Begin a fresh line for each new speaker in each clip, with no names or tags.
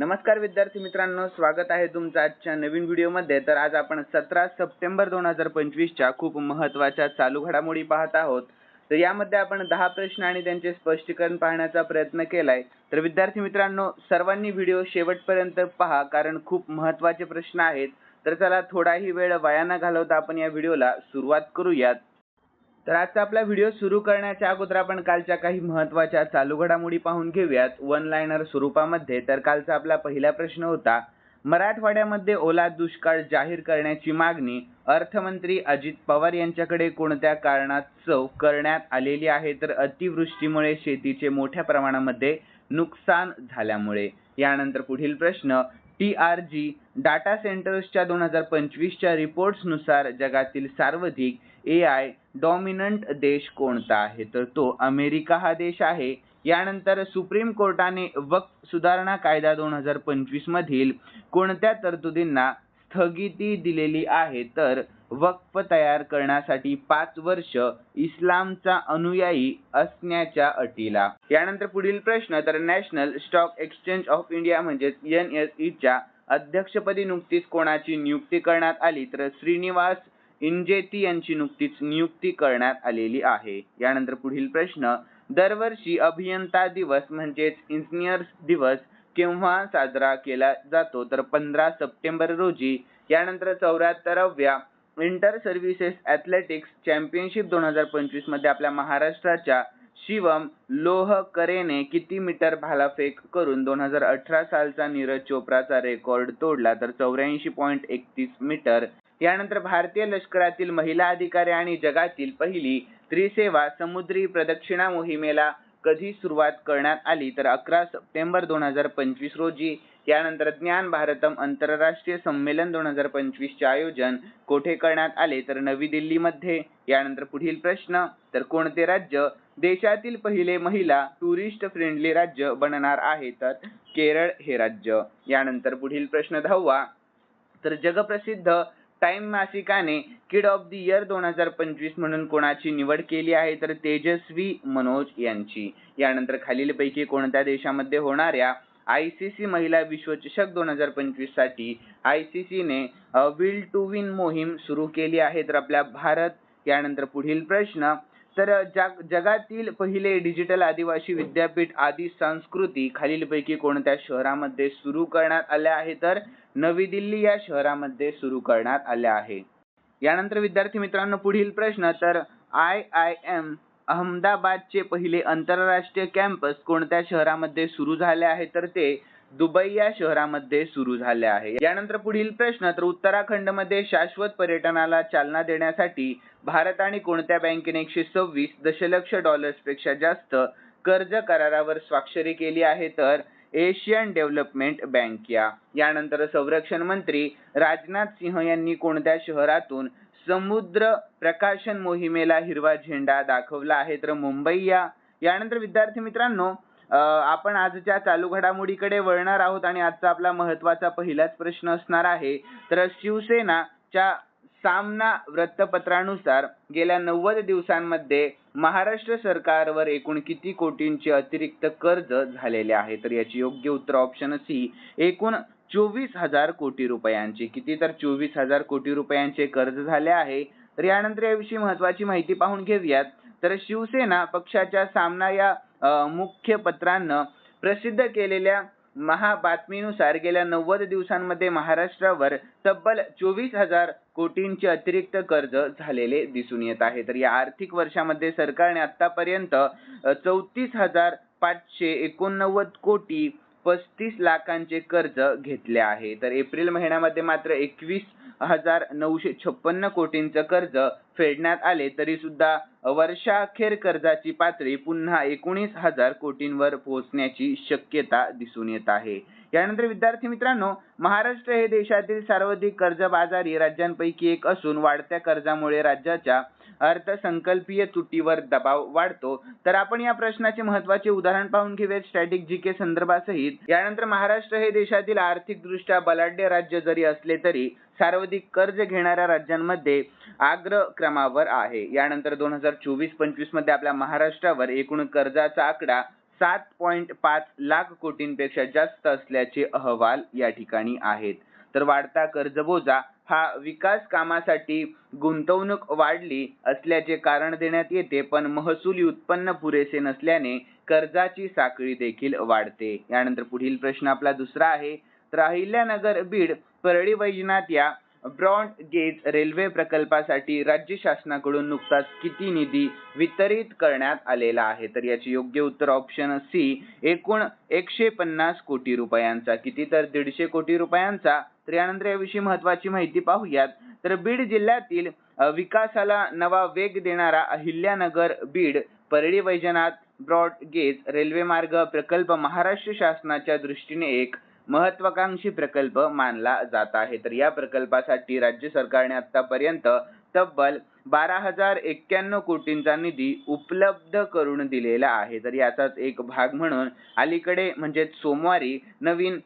नमस्कार विद्यार्थी मित्रांनो स्वागत आहे तुमचं आजच्या नवीन व्हिडिओमध्ये. तर आज आपण सतरा सप्टेंबर दोन हजार पंचवीसच्या खूप महत्त्वाच्या चालू घडामोडी पाहत आहोत. तर यामध्ये आपण दहा प्रश्न आणि त्यांचे स्पष्टीकरण पाहण्याचा प्रयत्न केलाय. तर विद्यार्थी मित्रांनो सर्वांनी व्हिडिओ शेवटपर्यंत पहा कारण खूप महत्त्वाचे प्रश्न आहेत. तर चला थोडाही वेळ वाया न घालवता आपण या व्हिडिओला सुरुवात करूयात. तर आजचा आपला व्हिडिओ सुरू करण्याच्या अगोदर आपण कालच्या काही महत्त्वाच्या चालू घडामोडी पाहून घेऊयात. वन लाईनर स्वरूपामध्ये तर कालचा आपला पहिला प्रश्न होता मराठवाड्यामध्ये ओला दुष्काळ जाहीर करण्याची मागणी अर्थमंत्री अजित पवार यांच्याकडे कोणत्या कारणास्तव करण्यात आलेली आहे? तर अतिवृष्टीमुळे शेतीचे मोठ्या प्रमाणामध्ये नुकसान झाल्यामुळे. यानंतर पुढील प्रश्न टी आर जी डाटा सेंटर्सच्या दोन हजार पंचवीसच्या रिपोर्ट्सनुसार जगातील सर्वाधिक ए आय डॉमिनंट देश कोणता आहे? तर तो अमेरिका हा देश आहे. यानंतर सुप्रीम कोर्टाने वक्फ सुधारणा कायदा दोन हजार पंचवीस मधील कोणत्या तरतुदींना स्थगिती दिलेली आहे? तर वक्फ तयार करण्यासाठी पाच वर्ष इस्लामचा अनुयायी असण्याच्या अटीला. यानंतर पुढील प्रश्न तर national stock exchange of India म्हणजेच एन एस ईच्या अध्यक्षपदी नुकतीच कोणाची नियुक्ती करण्यात आली? तर श्रीनिवास इंजेती यांची नुकतीच नियुक्ती करण्यात आलेली आहे. यानंतर पुढील प्रश्न दरवर्षी अभियंता दिवस म्हणजेच इंजिनियर्स दिवस केव्हा साजरा केला जातो? तर पंधरा सप्टेंबर रोजी यानंतर चौऱ्याहत्तराव्या इंटर सर्व्हिसेस ॲथलेटिक्स चॅम्पियनशिप दोन हजार पंचवीसमध्ये आपल्या महाराष्ट्राच्या शिवम लोहकरेने किती मीटर भालाफेक करून दोन हजार अठरा सालचा नीरज चोप्राचा रेकॉर्ड तोडला? तर चौऱ्याऐंशी पॉईंट एकतीस मीटर यानंतर भारतीय लष्करातील महिला अधिकारी आणि जगातील पहिली त्रिसेवा समुद्री प्रदक्षिणा मोहिमेला कधी सुरुवात करण्यात आली? तर अकरा सप्टेंबर दोन हजार पंचवीस रोजी यानंतर ज्ञान भारतम आंतरराष्ट्रीय संमेलन दोन हजार पंचवीसचे आयोजन कोठे करण्यात आले? तर नवी दिल्लीमध्ये. यानंतर पुढील प्रश्न तर कोणते राज्य देशातील पहिले महिला टुरिस्ट फ्रेंडली राज्य बनणार आहे? तर केरळ हे राज्य. यानंतर पुढील प्रश्न दहावा तर जगप्रसिद्ध टाइम मासिकाने किड ऑफ द इयर दोन हजार पंचवीस म्हणून कोणाची निवड केली आहे तर तेजस्वी मनोज यांची. यानंतर खालीलपैकी कोणत्या देशामध्ये होणाऱ्या आय सी सी महिला विश्वचषक दोन हजार पंचवीससाठी आय सी सीने विल टू विन मोहीम सुरू केली आहे तर आपल्या भारत यानंतर पुढील प्रश्न तर जग जगातील पहिले डिजिटल आदिवासी विद्यापीठ आदी संस्कृती खालीलपैकी कोणत्या शहरामध्ये सुरू करण्यात आल्या आहे? तर नवी दिल्ली या शहरामध्ये सुरू करण्यात आल्या आहे यानंतर विद्यार्थी मित्रांनो पुढील प्रश्न. तर आय आय एम अहमदाबादचे पहिले आंतरराष्ट्रीय कॅम्पस कोणत्या शहरामध्ये सुरू झाले आहे? तर ते दुबई या शहरामध्ये सुरू झाले आहे. यानंतर पुढील प्रश्न तर उत्तराखंडमध्ये शाश्वत पर्यटनाला चालना देण्यासाठी भारत आणि कोणत्या बँकेने एकशे सव्वीस दशलक्ष डॉलर्सपेक्षा जास्त कर्ज करारावर स्वाक्षरी केली आहे तर एशियन डेव्हलपमेंट बँक या. यानंतर संरक्षण मंत्री राजनाथ सिंह यांनी कोणत्या शहरातून समुद्र प्रकाशन मोहिमेला हिरवा झेंडा दाखवला आहे तर मुंबई या. यानंतर विद्यार्थी मित्रांनो आपण आजच्या चालू घडामोडीकडे वळणार आहोत आणि आजचा आपला महत्त्वाचा पहिलाच प्रश्न असणार आहे. तर शिवसेनाच्या सामना वृत्तपत्रानुसार गेल्या नव्वद दिवसांमध्ये महाराष्ट्र सरकारवर एकूण किती कोटींचे अतिरिक्त कर्ज झालेले आहे? तर याची योग्य उत्तर ऑप्शन सी एकूण चोवीस हजार कोटी रुपयांचे. किती तर चोवीस हजार कोटी रुपयांचे कर्ज झाले आहे. तर यानंतर याविषयी महत्वाची माहिती पाहून घेऊयात. तर शिवसेना पक्षाच्या सामना या मुख्य पत्रांनं प्रसिद्ध केलेल्या महाबातमीनुसार गेल्या नव्वद दिवसांमध्ये महाराष्ट्रावर तब्बल चोवीस हजार कोटींचे अतिरिक्त कर्ज झालेले दिसून येत आहे. तर या आर्थिक वर्षामध्ये सरकारने आतापर्यंत चौतीस हजार पाचशे एकोणनव्वद कोटी पस्तीस लाखांचे कर्ज घेतले आहे. तर एप्रिल महिन्यामध्ये मात्र एकवीस हजार नऊशे छप्पन्न कोटींचं कर्ज फेडण्यात आले तरी सुद्धा वर्षाखेर कर्जाची पातळी पुन्हा एकोणीस हजार कोटींवर पोहोचण्याची शक्यता दिसून येत आहे. यानंतर विद्यार्थी मित्रांनो महाराष्ट्र हे देशातील सर्वाधिक कर्जबाजारी राज्यांपैकी एक असून वाढत्या कर्जामुळे राज्याच्या अर्थसंकल्पीय तुटीवर दबाव वाढतो. तर आपण या प्रश्नाचे महत्त्वाचे उदाहरण पाहून घेऊयात स्टॅटिक जी के संदर्भासहित. यानंतर महाराष्ट्र हे देशातील आर्थिकदृष्ट्या बलाढ्य राज्य जरी असले तरी सर्वाधिक कर्ज घेणाऱ्या राज्यांमध्ये आग्र क्रमावर आहे. यानंतर दोन हजार चोवीस पंचवीसमध्ये आपल्या महाराष्ट्रावर एकूण कर्जाचा आकडा सात पॉईंट पाच लाख कोटींपेक्षा जास्त असल्याचे अहवाल या ठिकाणी आहेत. तर वाढता कर्जबोजा हा विकास कामासाठी गुंतवणूक वाढली असल्याचे कारण देण्यात येते पण महसुली उत्पन्न पुरेसे नसल्याने कर्जाची साखळी देखील वाढते. यानंतर पुढील प्रश्न आपला दुसरा आहे. तर अहिल्यानगर बीड परळी वैजनाथ या ब्रॉड गेज रेल्वे प्रकल्पासाठी राज्य शासनाकडून नुकताच किती निधी वितरित करण्यात आलेला आहे? तर याचे योग्य उत्तर ऑप्शन सी एकूण एकशे पन्नास कोटी रुपयांचा. किती तर दीडशे कोटी रुपयांचा. तर यानंतर याविषयी महत्वाची माहिती पाहूयात. तर बीड जिल्ह्यातील विकासाला नवा वेग देणारा Ahilyanagar Beed Parli Vaijnath broad gauge railway मार्ग प्रकल्प महाराष्ट्र शासनाच्या दृष्टीने एक महत्वाकांक्षी प्रकल्प मानला जात आहे. तर या प्रकल्पासाठी राज्य सरकारने आतापर्यंत तब्बल बारा हजार एक्क्याण्णव कोटींचा निधी उपलब्ध करून दिलेला आहे. तर याचाच एक भाग म्हणून अलीकडे म्हणजे सोमवारी नवीन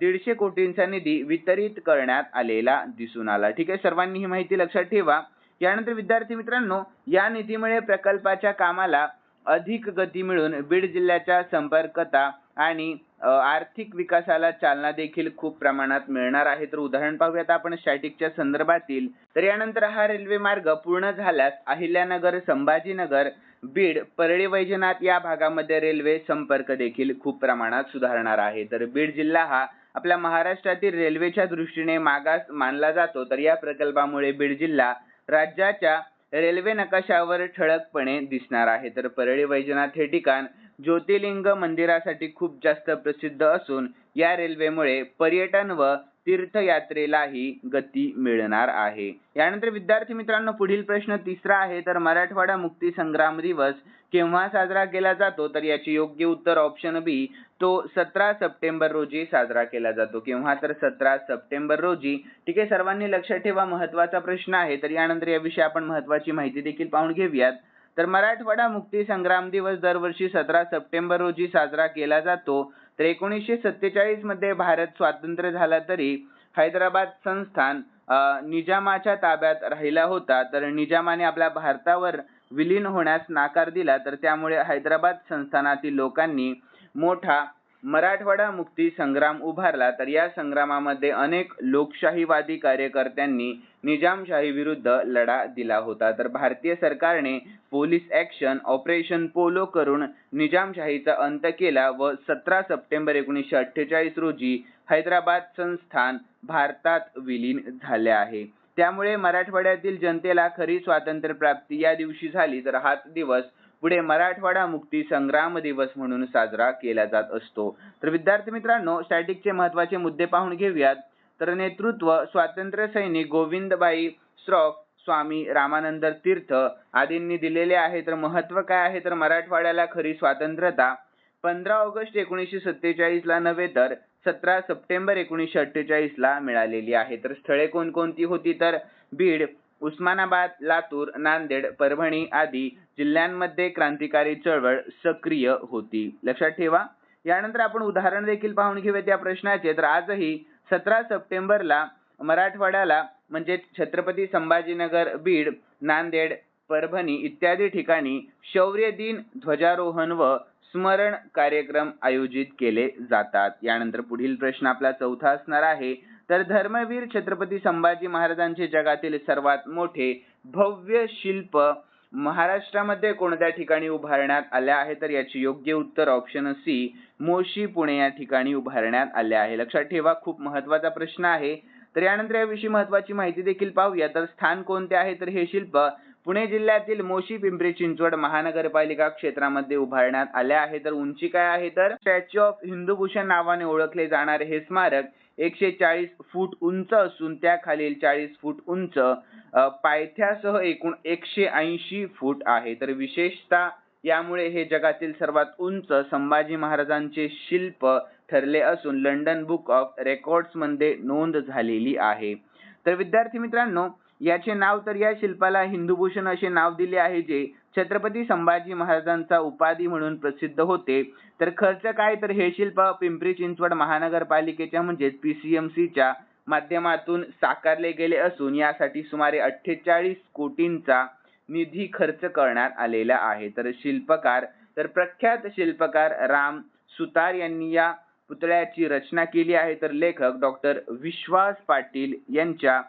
दीडशे कोटींचा निधी वितरित करण्यात आलेला दिसून आला. ठीक आहे सर्वांनी ही माहिती लक्षात ठेवा. यानंतर विद्यार्थी मित्रांनो या निधीमुळे प्रकल्पाच्या कामाला अधिक गती मिळून बीड जिल्ह्याच्या संपर्कता आणि आर्थिक विकासाला चालना देखील खूप प्रमाणात मिळणार आहे. तर उदाहरण पाहूयात आपण स्टॅटिकच्या संदर्भातील. तर यानंतर हा रेल्वे मार्ग पूर्ण झाल्यास अहिल्यानगर संभाजीनगर बीड परळी वैजनाथ या भागामध्ये रेल्वे संपर्क देखील खूप प्रमाणात सुधारणार आहे. तर बीड जिल्हा हा आपल्या महाराष्ट्रातील रेल्वेच्या दृष्टीने मागास मानला जातो. तर या प्रकल्पामुळे बीड जिल्हा राज्याच्या रेल्वे नकाशावर ठळकपणे दिसणार आहे. तर परळी वैजनाथ हे ठिकाण ज्योतिर्लिंग मंदिरासाठी खूप जास्त प्रसिद्ध असून या रेल्वेमुळे पर्यटन व तीर्थयात्रेलाही गती मिळणार आहे. यानंतर विद्यार्थी मित्रांनो पुढील प्रश्न तिसरा आहे. तर मराठवाडा मुक्ती संग्राम दिवस केव्हा साजरा केला जातो? तर याचे योग्य उत्तर ऑप्शन बी तो सतरा सप्टेंबर रोजी साजरा केला जातो. केव्हा? तर सतरा सप्टेंबर रोजी. ठीक आहे सर्वांनी लक्षात ठेवा महत्त्वाचा प्रश्न आहे. तर यानंतर याविषयी आपण महत्वाची माहिती देखील पाहून घेऊयात. तर मराठवाडा मुक्ती संग्राम दिवस दरवर्षी सतरा सप्टेंबर रोजी साजरा केला जातो. तर एकोणीसशे सत्तेचाळीसमध्ये भारत स्वातंत्र्य झाला तरी हैदराबाद संस्थान निजामाच्या ताब्यात राहिला होता. तर निजामाने आपल्या भारतावर विलीन होण्यास नाकार दिला. तर त्यामुळे हैदराबाद संस्थानातील लोकांनी मोठा मराठवाडा मुक्ती संग्राम उभारला. तर या संग्रामामध्ये अनेक लोकशाहीवादी कार्यकर्त्यांनी निजामशाही विरुद्ध लढा दिला होता. तर भारतीय सरकारने पोलीस ऍक्शन ऑपरेशन पोलो करून निजामशाहीचा अंत केला व सतरा सप्टेंबर एकोणीसशे अठ्ठेचाळीस रोजी हैदराबाद संस्थान भारतात विलीन झाले आहे. त्यामुळे मराठवाड्यातील जनतेला खरी स्वातंत्र्य प्राप्ती या दिवशी झाली. तर हाच दिवस पुढे मराठवाडा मुक्ती संग्राम दिवस म्हणून साजरा केला जात असतो. तर विद्यार्थी मित्रांनो स्टॅटिकचे महत्त्वाचे मुद्दे पाहून घेऊयात. तर नेतृत्व स्वातंत्र्य सैनिक गोविंदबाई श्रॉफ स्वामी रामानंद तीर्थ आदींनी दिलेले आहे. तर महत्त्व काय आहे? तर मराठवाड्याला खरी स्वातंत्र्यता. पंधरा ऑगस्ट एकोणीसशे सत्तेचाळीस ला नव्हे तर सतरा सप्टेंबर एकोणीसशे अठ्ठेचाळीस ला मिळालेली आहे. तर स्थळे कोणकोणती होती? तर बीड उस्मानाबाद लातूर नांदेड परभणी आदी जिल्ह्यांमध्ये क्रांतिकारी चळवळ सक्रिय होती. लक्षात ठेवा. यानंतर आपण उदाहरण देखील पाहून घेऊयात या प्रश्नाचे. तर आजही सतरा सप्टेंबरला मराठवाड्याला म्हणजे छत्रपती संभाजीनगर बीड नांदेड परभणी इत्यादी ठिकाणी शौर्य दिन ध्वजारोहण व स्मरण कार्यक्रम आयोजित केले जातात. यानंतर पुढील प्रश्न आपला चौथा असणार आहे तर धर्मवीर छत्रपती संभाजी महाराजांचे जगातील सर्वात मोठे भव्य शिल्प महाराष्ट्रामध्ये कोणत्या ठिकाणी उभारण्यात आल्या आहे तर याची योग्य उत्तर ऑप्शन सी मोशी पुणे या ठिकाणी उभारण्यात आले आहे. लक्षात ठेवा खूप महत्त्वाचा प्रश्न आहे. तर यानंतर याविषयी महत्वाची माहिती देखील पाहूया. तर स्थान कोणते आहे? तर हे शिल्प पुणे जिल्ह्यातील मोशी पिंपरी चिंचवड महानगरपालिका क्षेत्रामध्ये उभारण्यात आले आहे तर उंची काय आहे? तर स्टॅच्यू ऑफ हिंदूभूषण नावाने ओळखले जाणारे हे स्मारक एकशे चाळीस फूट उंच असून त्याखालील चाळीस फूट उंच पायथ्यासह एकूण एकशे ऐंशी फूट आहे. तर विशेषतः यामुळे हे जगातील सर्वात उंच संभाजी महाराजांचे शिल्प ठरले असून लंडन बुक ऑफ रेकॉर्ड्समध्ये नोंद झालेली आहे. तर विद्यार्थी मित्रांनो याचे नाव तर या शिल्पाला हिंदूभूषण असे नाव दिले आहे जे छत्रपती संभाजी महाराजांचा उपाधी म्हणून प्रसिद्ध होते. तर खर्च काय? तर हे शिल्प पिंपरी चिंचवड महानगरपालिकेच्या म्हणजेच पी सी एम सीच्या माध्यमातून साकारले गेले असून यासाठी सुमारे अठ्ठेचाळीस कोटींचा निधी खर्च करण्यात आलेला आहे. तर शिल्पकार तर प्रख्यात शिल्पकार राम सुतार यांनी या पुतळ्याची रचना केली आहे. तर लेखक डॉक्टर विश्वास पाटील यांच्या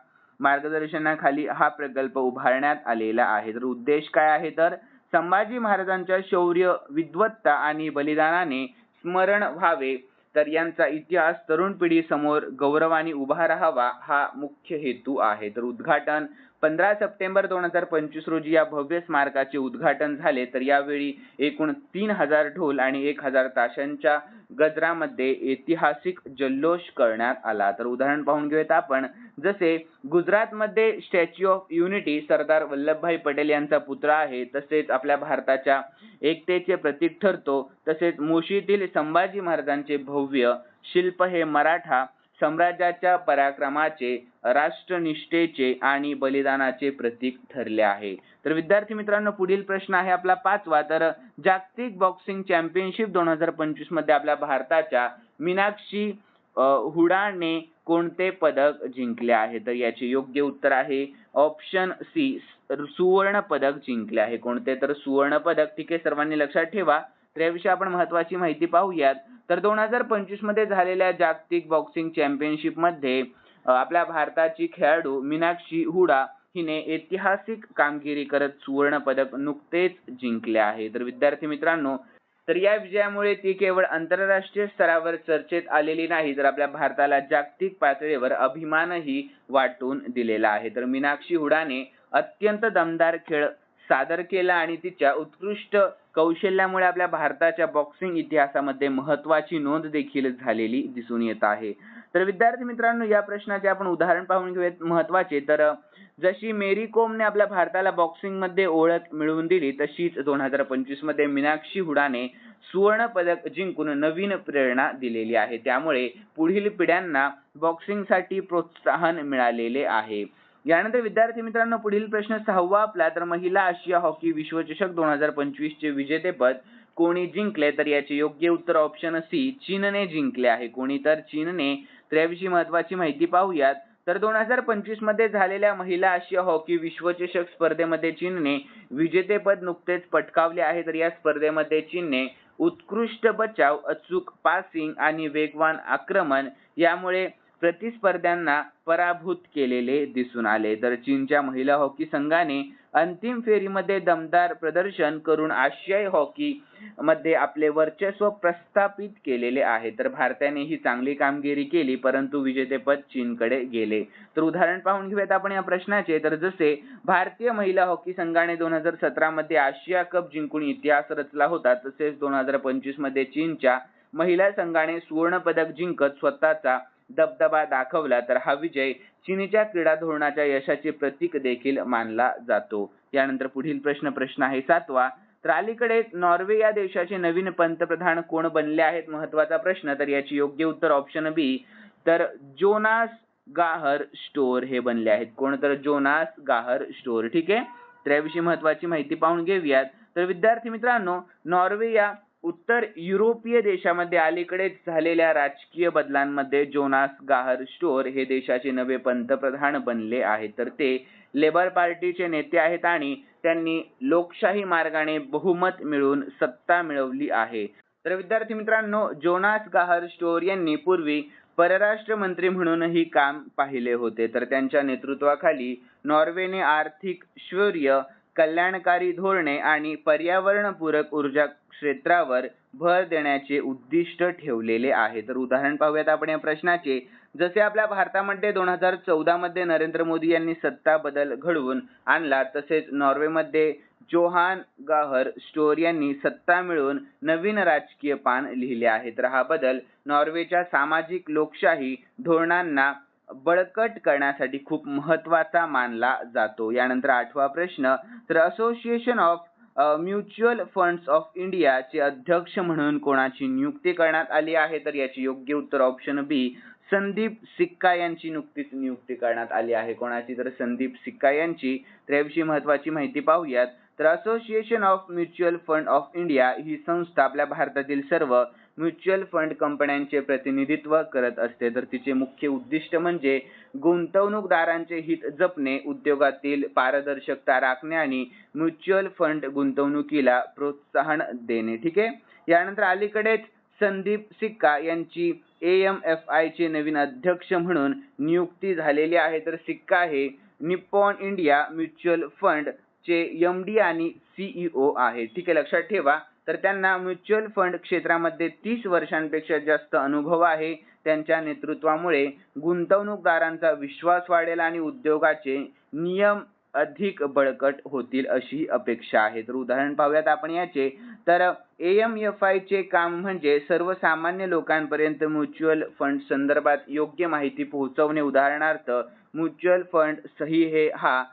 मार्गदर्शनाखाली हा प्रकल्प उभारण्यात आलेला आहे. तर उद्देश काय आहे? तर संभाजी महाराजांच्या शौर्य विद्वत्ता आणि बलिदानाने स्मरण व्हावे. तर यांचा इतिहास तरुण पिढी समोर गौरवाने उभा राहावा हा मुख्य हेतू आहे. तर उद्घाटन पंधरा सप्टेंबर दोन हजार पंचवीस रोजी या भव्य स्मारकाचे उद्घाटन झाले. तर यावेळी एकूण तीन हजार ढोल आणि एक हजार ताशांच्या गजरामध्ये ऐतिहासिक जल्लोष करण्यात आला. तर उदाहरण पाहून घेऊयात आपण. जसे गुजरातमध्ये statue of unity Sardar Vallabhbhai Patel यांचा पुतळा आहे तसेच आपल्या भारताच्या एकतेचे प्रतीक ठरतो. तसेच मुशीतील संभाजी महाराजांचे भव्य शिल्प हे मराठा साम्राज्याच्या पराक्रमाचे राष्ट्रनिष्ठेचे आणि बलिदानाचे प्रतीक ठरले आहे. तर विद्यार्थी मित्रांनो पुढील प्रश्न आहे आपला पाचवा. तर जागतिक बॉक्सिंग चॅम्पियनशिप दोन हजार पंचवीसमध्ये आपल्या भारताच्या मीनाक्षी हुडाने कोणते पदक जिंकले आहे? तर याचे योग्य उत्तर आहे ऑप्शन सी सुवर्ण पदक जिंकले आहे. कोणते? तर सुवर्ण पदक. ठीक आहे सर्वांनी लक्षात ठेवा. तर याविषयी आपण महत्वाची माहिती पाहूयात. तर दोन हजार पंचवीसमध्ये झालेल्या जागतिक बॉक्सिंग चॅम्पियनशिपमध्ये आपल्या भारताची खेळाडू मीनाक्षी हुडा हिने ऐतिहासिक कामगिरी करत सुवर्ण पदक नुकतेच जिंकले आहे. तर विद्यार्थी मित्रांनो तर या विजयामुळे ती केवळ आंतरराष्ट्रीय स्तरावर चर्चेत आलेली नाही तर आपल्या भारताला जागतिक पातळीवर अभिमानही वाटून दिलेला आहे. तर मीनाक्षी हुडाने अत्यंत दमदार खेळ सादर केला आणि तिच्या उत्कृष्ट कौशल्यामुळे आपल्या भारताच्या बॉक्सिंग इतिहासामध्ये महत्वाची नोंद देखील झालेली दिसून येत आहे. तर विद्यार्थी मित्रांनो या प्रश्नाचे आपण उदाहरण पाहून घेऊयात महत्त्वाचे तर जशी मेरी कोमने आपल्या भारताला बॉक्सिंगमध्ये ओळख मिळवून दिली तशीच दोन हजार पंचवीसमध्ये मीनाक्षी हुडाने सुवर्ण पदक जिंकून नवीन प्रेरणा दिलेली आहे. त्यामुळे पुढील पिढ्यांना बॉक्सिंगसाठी प्रोत्साहन मिळालेले आहे. यानंतर विद्यार्थी मित्रांनो पुढील प्रश्न सहावा आपला. तर महिला आशिया हॉकी विश्वचषक दोन हजार पंचवीस चे विजेतेपद कोणी जिंकले? तर याचे योग्य उत्तर ऑप्शन सी चीनने जिंकले आहे. कोणी तर चीनने तर याविषयी महत्वाची माहिती पाहूयात. तर दोन हजार पंचवीसमध्ये झालेल्या महिला आशिया हॉकी विश्वचषक स्पर्धेमध्ये चीनने विजेतेपद नुकतेच पटकावले आहे. तर या स्पर्धेमध्ये चीनने उत्कृष्ट बचाव अचूक पासिंग आणि वेगवान आक्रमण यामुळे प्रतिस्पर्ध्यांना पराभूत केलेले दिसून आले. तर चीनच्या महिला हॉकी संघाने अंतिम फेरीमध्ये दमदार प्रदर्शन करून आशियाई हॉकी मध्ये आपले वर्चस्व प्रस्थापित केलेले आहे. तर भारताने ही चांगली कामगिरी केली परंतु विजेतेपद चीनकडे गेले. तर उदाहरण पाहून घेऊयात आपण या प्रश्नाचे. तर जसे भारतीय महिला हॉकी संघाने दोन हजार सतरा मध्ये आशिया कप जिंकून इतिहास रचला होता तसेच दोन हजार पंचवीसमध्ये चीनच्या महिला संघाने सुवर्ण पदक जिंकत स्वतःचा दबदबा दाखवला तर हा विजय चीनच्या क्रीडा धोरणाच्या यशाचे प्रतीक देखील मानला जातो. यानंतर पुढील प्रश्न प्रश्न आहे सातवा. तर अलीकडे नॉर्वे या देशाचे नवीन पंतप्रधान कोण बनले आहेत महत्त्वाचा प्रश्न. तर याची योग्य उत्तर ऑप्शन बी तर जोनास गाहर स्टोर हे बनले आहेत. कोण तर? जोनास गाहर स्टोर ठीक आहे? तर याविषयी महत्वाची माहिती पाहून घेऊयात. तर विद्यार्थी मित्रांनो नॉर्वे या उत्तर युरोपीय देशामध्ये अलीकडेच झालेल्या राजकीय बदलांमध्ये जोनास गाहर स्टोर हे देशाचे नवे पंतप्रधान बनले आहेत. तर ते लेबर पार्टीचे नेते आहेत आणि त्यांनी लोकशाही मार्गाने बहुमत मिळवून सत्ता मिळवली आहे. तर विद्यार्थी मित्रांनो जोनास गाहर स्टोर यांनी पूर्वी परराष्ट्र मंत्री म्हणूनही काम पाहिले होते. तर त्यांच्या नेतृत्वाखाली नॉर्वेने आर्थिक शौर्य कल्याणकारी धोरणे आणि पर्यावरणपूरक ऊर्जा क्षेत्रावर भर देण्याचे उद्दिष्ट ठेवलेले आहे तर उदाहरण पाहूयात आपण या प्रश्नाचे. जसे आपल्या भारतामध्ये दोन हजार चौदामध्ये नरेंद्र मोदी यांनी सत्ता बदल घडवून आणला तसेच नॉर्वेमध्ये जोहान गाहर स्टोर यांनी सत्ता मिळवून नवीन राजकीय पान लिहिले आहे तर हा बदल नॉर्वेच्या सामाजिक लोकशाही धोरणांना बळकट करण्यासाठी खूप महत्त्वाचा मानला जातो. यानंतर आठवा प्रश्न तर association of mutual funds of इंडियाचे अध्यक्ष म्हणून कोणाची नियुक्ती करण्यात आली आहे? तर याची योग्य उत्तर ऑप्शन बी संदीप सिक्का यांची नुकतीच नियुक्ती करण्यात आली आहे. कोणाची? तर संदीप सिक्का यांची. तर याविषयी महत्वाची माहिती पाहूयात. तर association of mutual fund of India ही संस्था आपल्या भारतातील सर्व म्युच्युअल फंड कंपन्यांचे प्रतिनिधित्व करत असते. तर तिचे मुख्य उद्दिष्ट म्हणजे गुंतवणूकदारांचे हित जपणे उद्योगातील पारदर्शकता राखणे आणि म्युच्युअल फंड गुंतवणुकीला प्रोत्साहन देणे. ठीक आहे? यानंतर अलीकडेच संदीप सिक्का यांची एम एफ आयचे नवीन अध्यक्ष म्हणून नियुक्ती झालेली आहे. तर सिक्का हे निप्पॉन इंडिया म्युच्युअल फंड चे एम डी आणि सीईओ आहे ठीक आहे? लक्षात ठेवा. तर त्यांना म्युच्युअल फंड क्षेत्रामध्ये तीस वर्षांपेक्षा जास्त अनुभव आहे. त्यांच्या नेतृत्वामुळे गुंतवणूकदारांचा विश्वास वाढेल आणि उद्योगाचे नियम अधिक बळकट होतील अशी अपेक्षा आहे. तर उदाहरण पाहूयात आपण याचे. तर ए एम एफ आय चे काम म्हणजे सर्वसामान्य लोकांपर्यंत म्युच्युअल फंड संदर्भात योग्य माहिती पोहोचवणे. उदाहरणार्थ म्युच्युअल फंड सही हे हा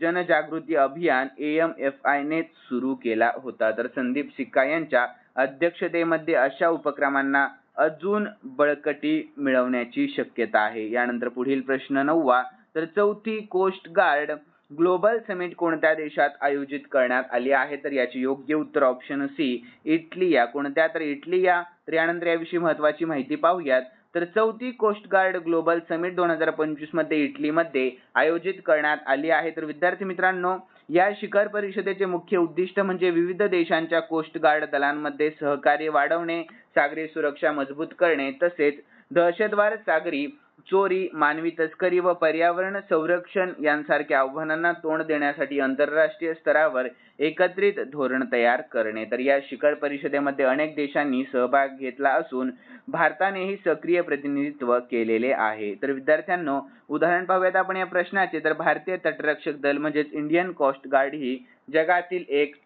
जनजागृती अभियान एम एफ आय ने सुरू केला होता. तर संदीप सिक्का यांच्या अध्यक्षतेमध्ये अशा उपक्रमांना अजून बळकटी मिळवण्याची शक्यता आहे. यानंतर पुढील प्रश्न नववा तर चौथी कोस्ट गार्ड ग्लोबल समिट कोणत्या देशात आयोजित करण्यात आली आहे? तर याचे योग्य उत्तर ऑप्शन सी इटली या. कोणत्या? तर इटली या. तर यानंतर याविषयी महत्वाची माहिती पाहूयात. तर चौथी कोस्ट गार्ड ग्लोबल समिट दोन हजार पंचवीसमध्ये इटलीमध्ये आयोजित करण्यात आली आहे. तर विद्यार्थी मित्रांनो या शिखर परिषदेचे मुख्य उद्दिष्ट म्हणजे विविध देशांच्या कोस्ट गार्ड दलांमध्ये सहकार्य वाढवणे सागरी सुरक्षा मजबूत करणे तसेच दहशतवाद सागरी चोरी मानवी तस्करी व पर्यावरण संरक्षण यांसारख्या आव्हानांना तोंड देण्यासाठी आंतरराष्ट्रीय स्तरावर एकत्रित धोरण तयार करणे. तर या शिखर परिषदेमध्ये अनेक देशांनी सहभाग घेतला असून भारतानेही सक्रिय प्रतिनिधित्व केलेले आहे. तर विद्यार्थ्यांनो उदाहरण पाहूयात आपण या प्रश्नाचे. तर भारतीय तटरक्षक दल म्हणजेच इंडियन कोस्ट गार्ड ही जगातील एक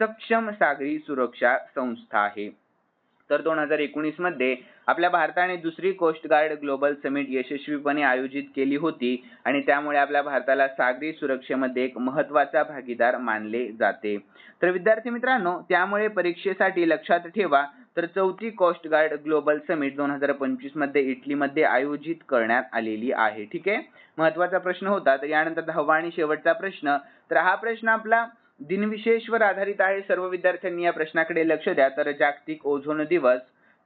सक्षम सागरी सुरक्षा संस्था आहे. तर दोन हजार एकोणीसमध्ये आपल्या भारताने दुसरी कोस्ट गार्ड ग्लोबल समिट यशस्वीपणे आयोजित केली होती आणि त्यामुळे आपल्या भारताला सागरी सुरक्षेमध्ये एक महत्त्वाचा भागीदार मानले जाते. तर विद्यार्थी मित्रांनो त्यामुळे परीक्षेसाठी लक्षात ठेवा तर चौथी कोस्ट गार्ड ग्लोबल समिट दोन हजार पंचवीसमध्ये इटलीमध्ये आयोजित करण्यात आलेली आहे. ठीक आहे? महत्त्वाचा प्रश्न होता तर यानंतर दहावा आणि शेवटचा प्रश्न. तर हा प्रश्न आपला दिनविशेषवर आधारित आहे. सर्व विद्यार्थ्यांनी या प्रश्नाकडे लक्ष द्या. तर जागतिक ओझोन दिवस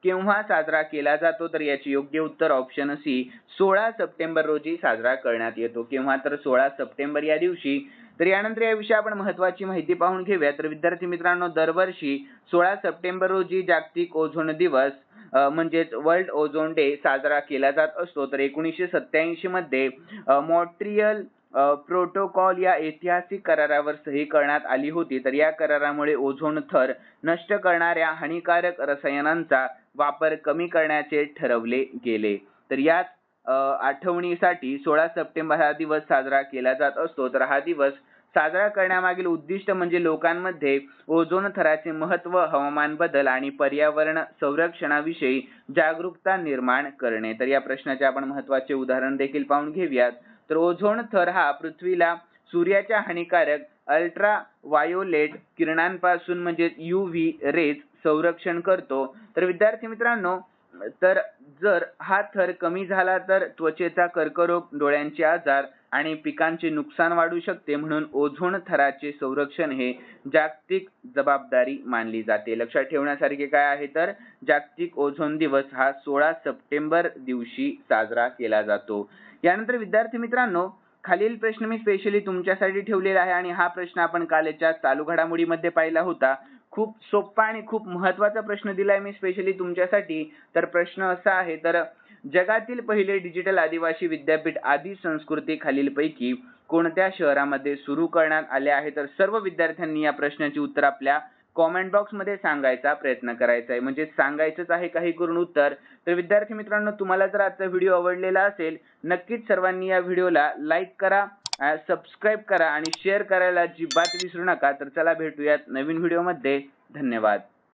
केव्हा साजरा केला जातो? तर याचे योग्य उत्तर ऑप्शन सी सोळा सप्टेंबर रोजी साजरा करण्यात येतो. केव्हा? तर सोळा सप्टेंबर या दिवशी. तर यानंतर याविषयी आपण महत्वाची माहिती पाहून घेऊया. तर विद्यार्थी मित्रांनो दरवर्षी सोळा सप्टेंबर रोजी जागतिक ओझोन दिवस म्हणजेच वर्ल्ड ओझोन डे साजरा केला जात असतो. तर एकोणीसशे सत्याऐंशी मध्ये मॉन्ट्रियल प्रोटोकॉल या ऐतिहासिक करारावर सही करण्यात आली होती. तर या करारामुळे ओझोन थर नष्ट करणाऱ्या हानिकारक रसायनांचा वापर कमी करण्याचे ठरवले गेले. तर याच आठवणीसाठी सोळा सप्टेंबर हा दिवस साजरा केला जात असतो. तर हा दिवस साजरा करण्यामागील उद्दिष्ट म्हणजे लोकांमध्ये ओझोन थराचे महत्त्व हवामान बदल आणि पर्यावरण संरक्षणाविषयी जागरूकता निर्माण करणे. तर या प्रश्नाचे आपण महत्त्वाचे उदाहरण देखील पाहून घेऊयात. तर ओझोन थर हा पृथ्वीला सूर्याच्या हानिकारक अल्ट्रा वायोलेट किरणांपासून म्हणजे यू व्ही रेज संरक्षण करतो. तर विद्यार्थी मित्रांनो तर जर हा थर कमी झाला तर त्वचेचा कर्करोग डोळ्यांचे आजार आणि पिकांचे नुकसान वाढू शकते म्हणून ओझोन थराचे संरक्षण हे जागतिक जबाबदारी मानली जाते. लक्षात ठेवण्यासारखे काय आहे तर जागतिक ओझोन दिवस हा सोळा सप्टेंबर दिवशी साजरा केला जातो. यानंतर विद्यार्थी मित्रांनो खालील प्रश्न मी स्पेशली तुमच्यासाठी ठेवलेला आहे आणि हा प्रश्न आपण कालच्या चालू घडामोडीमध्ये पाहिला होता. खूप सोपा आणि खूप महत्त्वाचा प्रश्न दिलाय मी स्पेशली तुमच्यासाठी. तर प्रश्न असा आहे तर जगातील पहिले डिजिटल आदिवासी विद्यापीठ आदी संस्कृती खालीलपैकी कोणत्या शहरामध्ये सुरू करण्यात आले आहे? तर सर्व विद्यार्थ्यांनी या प्रश्नाची उत्तर आपल्या कॉमेंट बॉक्समध्ये सांगायचा प्रयत्न करायचा आहे म्हणजे सांगायचंच आहे काही करून उत्तर. तर विद्यार्थी मित्रांनो तुम्हाला जर आजचा व्हिडिओ आवडलेला असेल नक्कीच सर्वांनी या व्हिडिओला लाईक करा सबस्क्राईब करा आणि शेअर करायला अजिबात विसरू नका. तर चला भेटूयात नवीन व्हिडिओमध्ये धन्यवाद.